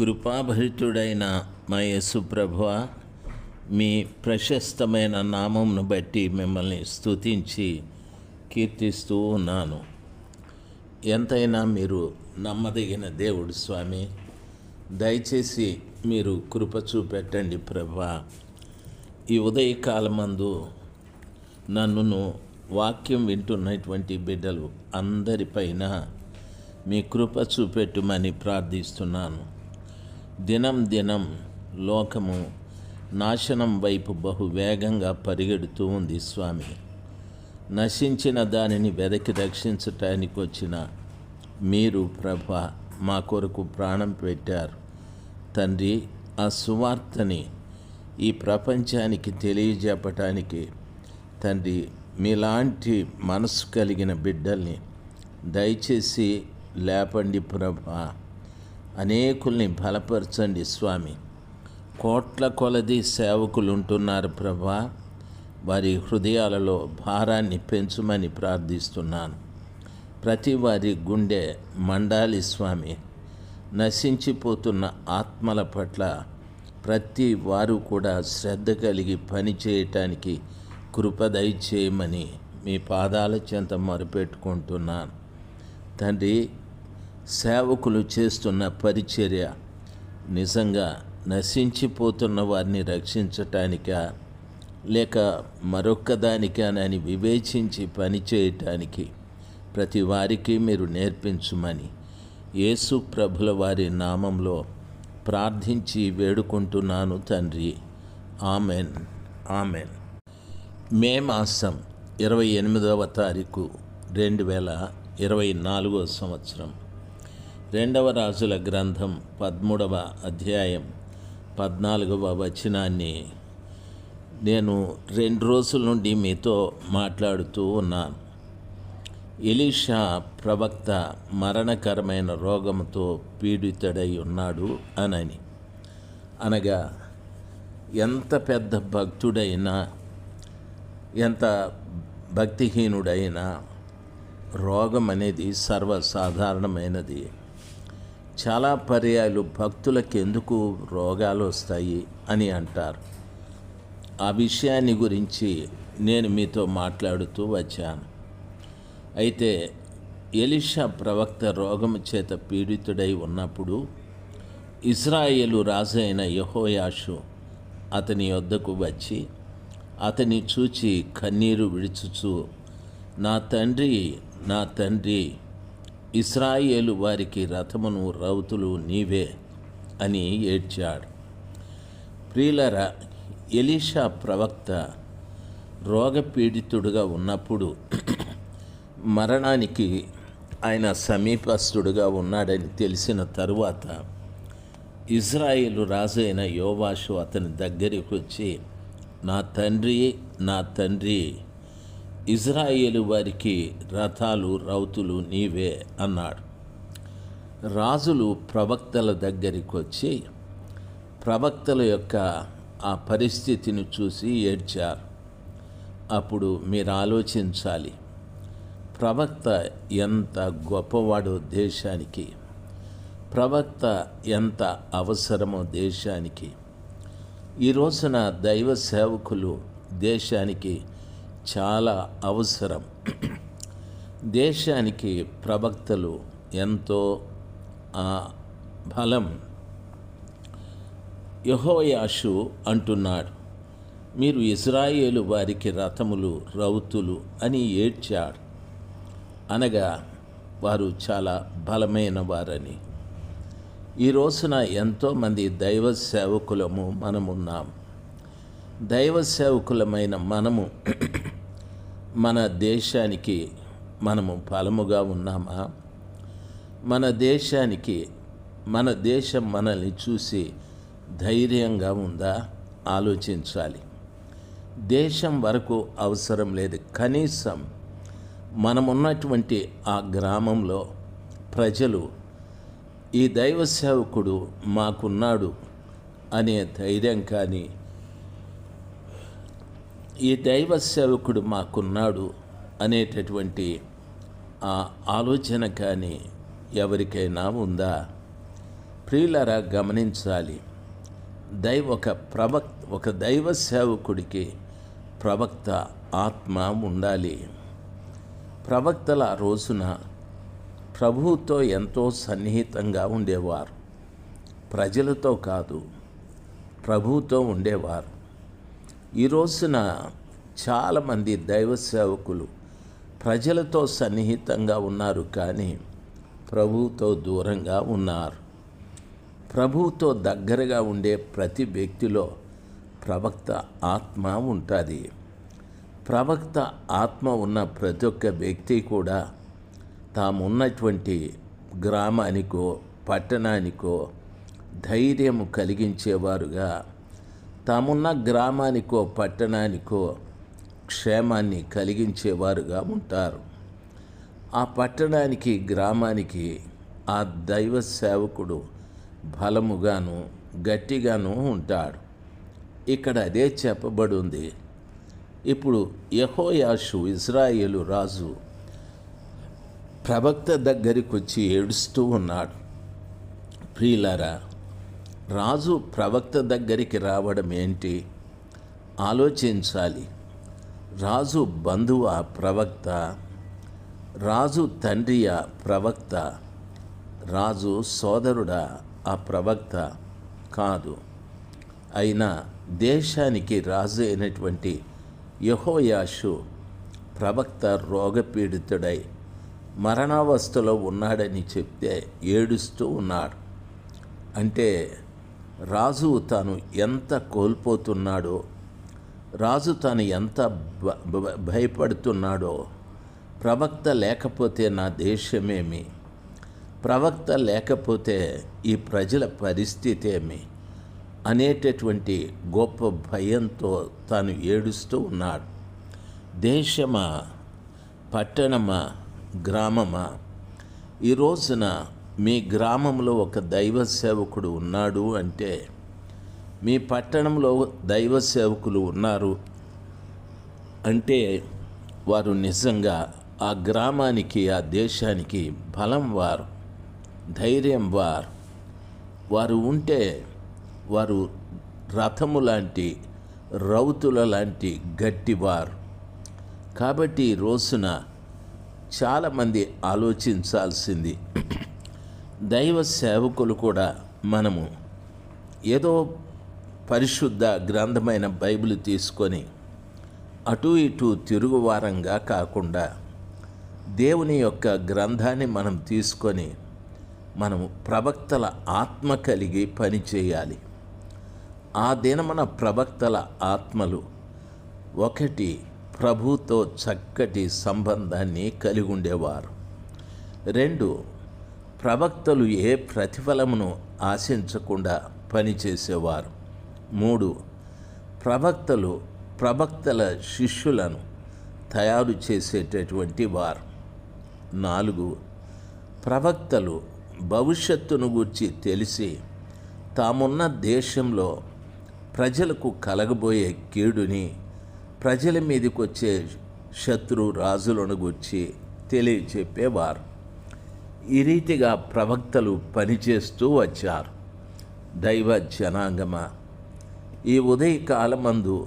కృపాభరితుడైన మా యేసుప్రభువ మీ ప్రశస్తమైన నామంను బట్టి మిమ్మల్ని స్తుతించి కీర్తిస్తూ ఉన్నాను. ఎంతైనా మీరు నమ్మదగిన దేవుడు స్వామి. దయచేసి మీరు కృప చూపెట్టండి ప్రభా ఈ ఉదయకాలమందు నన్నును వాక్యం వింటున్నటువంటి బిడ్డలు అందరిపైన మీ కృప చూపెట్టుమని ప్రార్థిస్తున్నాను. దినం దినం లోకము నాశనం వైపు బహు వేగంగా పరిగెడుతూ ఉంది స్వామి. నశించిన దానిని వెదకి రక్షించటానికి వచ్చిన మీరు ప్రభ మా కొరకు ప్రాణం పెట్టారు. తండ్రి ఆ సువార్తని ఈ ప్రపంచానికి తెలియజెప్పటానికి తండ్రి మీలాంటి మనసు కలిగిన బిడ్డల్ని దయచేసి లేపండి ప్రభా. అనేకుల్ని బలపరచండి స్వామి. కోట్ల కొలది సేవకులు ఉంటున్నారు ప్రభా. వారి హృదయాలలో భారాన్ని పెంచుమని ప్రార్థిస్తున్నాను. ప్రతి వారి గుండె మండాలి స్వామి. నశించిపోతున్న ఆత్మల పట్ల ప్రతి వారు కూడా శ్రద్ధ కలిగి పని చేయటానికి మీ పాదాల చెంత మొరపెట్టుకుంటున్నాను. తండ్రి సేవకులు చేస్తున్న పరిచర్య నిజంగా నశించిపోతున్న వారిని రక్షించటానికా? లేక మరొక్కదానికానని వివేచించి పనిచేయటానికి ప్రతి వారికి మీరు నేర్పించుమని యేసు ప్రభుల వారి నామంలో ప్రార్థించి వేడుకుంటున్నాను తండ్రి. ఆమెన్. ఆమెన్. మే మాసం ఇరవై ఎనిమిదవ తారీఖు రెండు వేల ఇరవై నాలుగో సంవత్సరం. రెండవ రాజుల గ్రంథం పదమూడవ అధ్యాయం పద్నాలుగవ వచనాన్ని నేను రెండు రోజుల నుండి మీతో మాట్లాడుతూ ఉన్నాను. ఎలీషా ప్రవక్త మరణకరమైన రోగంతో పీడితుడై ఉన్నాడు అనని. అనగా ఎంత పెద్ద భక్తుడైనా ఎంత భక్తిహీనుడైనా రోగం అనేది సర్వసాధారణమైనది. చాలా పర్యాయాలు భక్తులకు ఎందుకు రోగాలు వస్తాయి అని అంటారు. ఆ విషయాన్ని గురించి నేను మీతో మాట్లాడుతూ వచ్చాను. అయితే ఎలిషా ప్రవక్త రోగము చేత పీడితుడై ఉన్నప్పుడు ఇజ్రాయేలు రాజైన యహోయాషు అతని వద్దకు వచ్చి అతని చూచి కన్నీరు విడుచుచు నా తండ్రి నా తండ్రి ఇస్రాయేలు వారికి రథమును రౌతులు నీవే అని ఏడ్చాడు. ప్రియులర ఎలీషా ప్రవక్త రోగపీడితుడుగా ఉన్నప్పుడు మరణానికి ఆయన సమీపస్థుడుగా ఉన్నాడని తెలిసిన తరువాత ఇజ్రాయేలు రాజైన యోవాషు అతని దగ్గరికి వచ్చి నా తండ్రి నా తండ్రి ఇజ్రాయేలు వారికి రథాలు రౌతులు నీవే అన్నాడు. రాజులు ప్రవక్తల దగ్గరికి వచ్చి ప్రవక్తల యొక్క ఆ పరిస్థితిని చూసి ఏడ్చారు. అప్పుడు మీరు ఆలోచించాలి ప్రవక్త ఎంత గొప్పవాడో దేశానికి ప్రవక్త ఎంత అవసరమో దేశానికి ఈ రోజున దైవ సేవకులు దేశానికి చాలా అవసరం. దేశానికి ప్రవక్తలు ఎంతో బలం. యహోయాషు అంటున్నాడు మీరు ఇజ్రాయేలు వారికి రథములు రౌతులు అని ఏడ్చాడు అనగా వారు చాలా బలమైన వారని ఈ రోజున ఎంతోమంది దైవ సేవకులము మనమున్నాం. దైవ సేవకులమైన మనము మన దేశానికి మనము బలముగా ఉన్నామా? మన దేశానికి మన దేశం మనల్ని చూసి ధైర్యంగా ఉందా? ఆలోచించాలి. దేశం వరకు అవసరం లేదు. కనీసం మనమున్నటువంటి ఆ గ్రామంలో ప్రజలు ఈ దైవ సేవకుడు మాకున్నాడు అనే ధైర్యం కానీ ఈ దైవ సేవకుడు మాకున్నాడు అనేటటువంటి ఆ ఆలోచన కానీ ఎవరికైనా ఉందా? ప్రియులరా గమనించాలి. దైవ ఒక ప్రవక్ ఒక దైవ సేవకుడికి ప్రవక్త ఆత్మ ఉండాలి. ప్రవక్తల ఆ రోజున ప్రభువుతో ఎంతో సన్నిహితంగా ఉండేవారు. ప్రజలతో కాదు ప్రభువుతో ఉండేవారు. ఈ రోజున చాలామంది దైవ సేవకులు ప్రజలతో సన్నిహితంగా ఉన్నారు కానీ ప్రభువుతో దూరంగా ఉన్నారు. ప్రభువుతో దగ్గరగా ఉండే ప్రతి వ్యక్తిలో ప్రవక్త ఆత్మ ఉంటుంది. ప్రవక్త ఆత్మ ఉన్న ప్రతి ఒక్క వ్యక్తి కూడా తామున్నటువంటి గ్రామానికో పట్టణానికో ధైర్యం కలిగించేవారుగా తామున్న గ్రామానికో పట్టణానికో క్షేమాన్ని కలిగించేవారుగా ఉంటారు. ఆ పట్టణానికి గ్రామానికి ఆ దైవ సేవకుడు బలముగాను గట్టిగాను ఉంటాడు. ఇక్కడ అదే చెప్పబడుంది. ఇప్పుడు యహోయాషు ఇజ్రాయేలు రాజు ప్రవక్త దగ్గరికి వచ్చి ఏడుస్తూ ఉన్నాడు. ప్రియులారా రాజు ప్రవక్త దగ్గరికి రావడం ఏంటి? ఆలోచించాలి. రాజు బంధువ ప్రవక్త? రాజు తండ్రియ ప్రవక్త? రాజు సోదరుడా ఆ ప్రవక్త? కాదు. అయినా దేశానికి రాజు అయినటువంటి యహోయాషు ప్రవక్త రోగపీడితుడై మరణావస్థలో ఉన్నాడని చెప్తే ఏడుస్తూ ఉన్నాడు. అంటే రాజు తాను ఎంత కోల్పోతున్నాడో రాజు తాను ఎంత భ- భయపడుతున్నాడో ప్రవక్త లేకపోతే నా దేశమేమి? ప్రవక్త లేకపోతే ఈ ప్రజల పరిస్థితి ఏమి అనేటటువంటి గొప్ప భయంతో తాను ఏడుస్తూ ఉన్నాడు. దేశమా పట్టణమా గ్రామమా? ఈ రోజున మీ గ్రామంలో ఒక దైవ సేవకుడు ఉన్నాడు అంటే మీ పట్టణంలో దైవ సేవకులు ఉన్నారు అంటే వారు నిజంగా ఆ గ్రామానికి ఆ దేశానికి బలం వారు ధైర్యం వారు. వారు ఉంటే వారు రథము లాంటి రౌతుల లాంటి గట్టివారు కాబట్టి ఈ రోజున చాలామంది ఆలోచించాల్సింది దైవ సేవకులు కూడా మనము ఏదో పరిశుద్ధ గ్రంథమైన బైబిల్ తీసుకొని అటు ఇటు తిరుగువారంగా కాకుండా దేవుని యొక్క గ్రంథాన్ని మనం తీసుకొని మనము ప్రవక్తల ఆత్మ కలిగి పనిచేయాలి ఆ దినమన ప్రవక్తల ఆత్మలు ఒకటి ప్రభుతో చక్కటి సంబంధాన్ని కలిగి ఉండేవారు. రెండు ప్రవక్తలు ఏ ప్రతిఫలమును ఆశించకుండా పనిచేసేవారు? మూడు ప్రవక్తలు ప్రవక్తల శిష్యులను తయారు చేసేటటువంటి వారు. నాలుగు ప్రవక్తలు భవిష్యత్తును గూర్చి తెలిసి తామున్న దేశంలో ప్రజలకు కలగబోయే కీడుని ప్రజల మీదకి వచ్చే శత్రు రాజులను గూర్చి తెలియచెప్పేవారు. ఈ రీతిగా ప్రవక్తలు పనిచేస్తూ వచ్చారు. దైవ జనాంగమ. ఈ ఉదయకాలమందు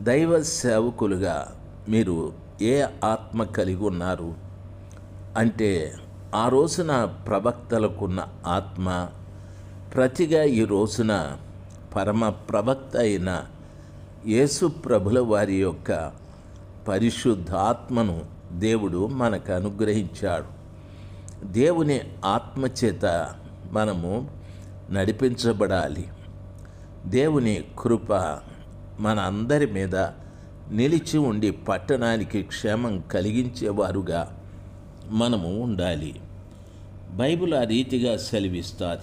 దైవ సేవకులుగా మీరు ఏ ఆత్మ కలిగి ఉన్నారు? అంటే ఆ రోజున ప్రవక్తలకున్న ఆత్మ ప్రతిగా ఈ రోజున పరమ ప్రవక్త అయిన యేసు ప్రభుల వారి యొక్క పరిశుద్ధాత్మను దేవుడు మనకు అనుగ్రహించాడు. దేవుని ఆత్మచేత మనము నడిపించబడాలి. దేవుని కృప మన అందరి మీద నిలిచి ఉండి పట్టణానికి క్షేమం కలిగించేవారుగా మనము ఉండాలి. బైబిల్ ఆ రీతిగా సెలవిస్తుంది.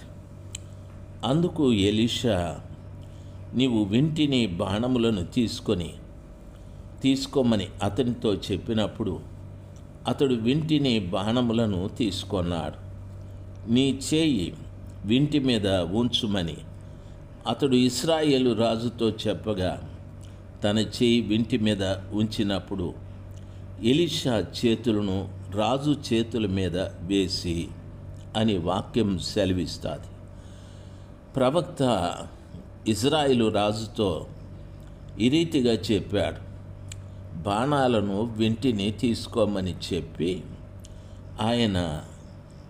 అందుకు ఎలీషా నీవు వింటిని బాణములను తీసుకొని తీసుకోమని అతనితో చెప్పినప్పుడు అతడు వింటిని బాణములను తీసుకొన్నాడు. నీ చేయి వింటి మీద ఉంచుమని అతడు ఇస్రాయేలు రాజుతో చెప్పగా తన చేయి వింటి మీద ఉంచినప్పుడు ఎలిషా చేతులను రాజు చేతుల మీద వేసి అని వాక్యం సెలవిస్తుంది. ప్రవక్త ఇజ్రాయిలు రాజుతో ఈ రీతిగా చెప్పాడు. బాణాలను వెంటిని తీసుకోమని చెప్పి ఆయన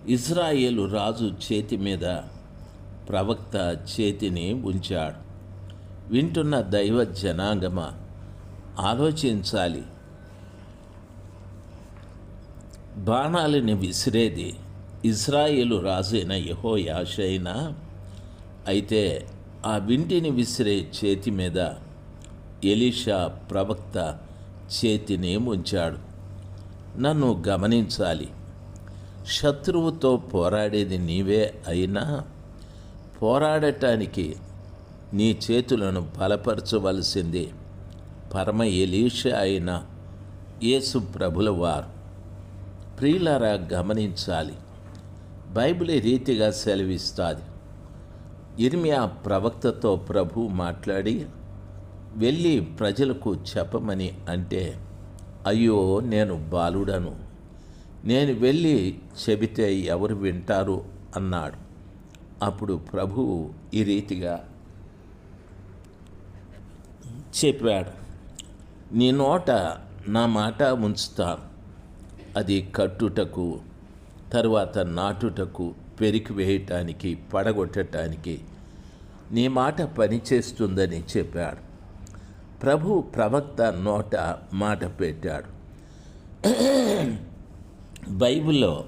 ఇజ్రాయేలు రాజు చేతి మీద ప్రవక్త చేతిని ఉంచాడు. వింటున్న దైవ జనాంగమ ఆలోచించాలి. బాణాలని విసిరేది ఇజ్రాయేలు రాజైన యహో యాషైనా అయితే ఆ వింటిని విసిరే చేతి మీద ఎలీషా ప్రవక్త చేతిని ఉంచాడు నన్ను గమనించాలి. శత్రువుతో పోరాడేది నీవే అయినా పోరాడటానికి నీ చేతులను బలపరచవలసింది పరమ ఎలీష అయిన యేసు ప్రభుల వారు. ప్రియులారా గమనించాలి. బైబిల్ రీతిగా సెలవిస్తుంది. ఇర్మియా ప్రవక్తతో ప్రభు మాట్లాడి వెళ్ళి ప్రజలకు చెప్పమని అంటే అయ్యో నేను బాలుడను. నేను వెళ్ళి చెబితే ఎవరు వింటారు? అన్నాడు. అప్పుడు ప్రభువు ఈ రీతిగా చెప్పాడు. నీ నోట నా మాట ఉంచుతాను. అది కట్టుటకు తరువాత నాటుటకు పెరికి వేయటానికి పడగొట్టడానికి నీ మాట పనిచేస్తుందని చెప్పాడు. ప్రభు ప్రవక్త నోట మాట పెట్టాడు. బైబిల్లో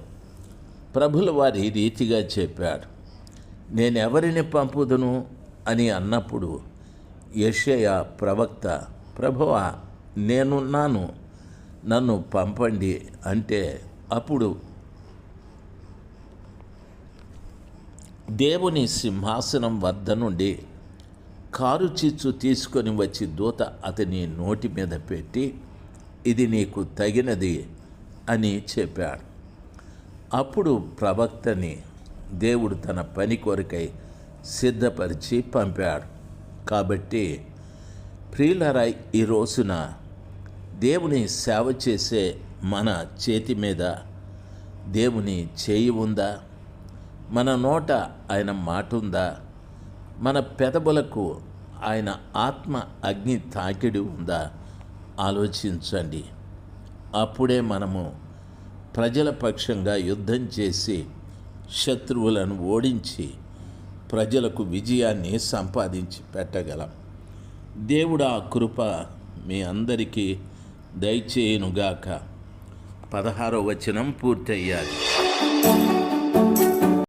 ప్రభుల వారి రీతిగా చెప్పాడు నేను ఎవరిని పంపుదును? అని అన్నప్పుడు యషయ ప్రవక్త ప్రభువా నేనున్నాను నన్ను పంపండి. అంటే అప్పుడు దేవుని సింహాసనం వద్ద నుండి కారు చిచ్చు తీసుకొని వచ్చి దూత అతని నోటి మీద పెట్టి ఇది నీకు తగినది అని చెప్పాడు. అప్పుడు ప్రవక్తని దేవుడు తన పని కొరకై సిద్ధపరిచి పంపాడు. కాబట్టి ప్రియులరాయ్ ఈ రోజున దేవుని సేవ చేసే మన చేతి మీద దేవుని చేయి ఉందా? మన నోట ఆయన మాట ఉందా? మన పెదవులకు ఆయన ఆత్మ అగ్ని తాకిడి ఉందా? ఆలోచించండి. అప్పుడే మనము ప్రజల పక్షంగా యుద్ధం చేసి శత్రువులను ఓడించి ప్రజలకు విజయాన్ని సంపాదించి పెట్టగలం. దేవుడు ఆ కృప మీ అందరికీ దయచేయునుగాక. పదహారో వచనం పూర్తయ్యాలి.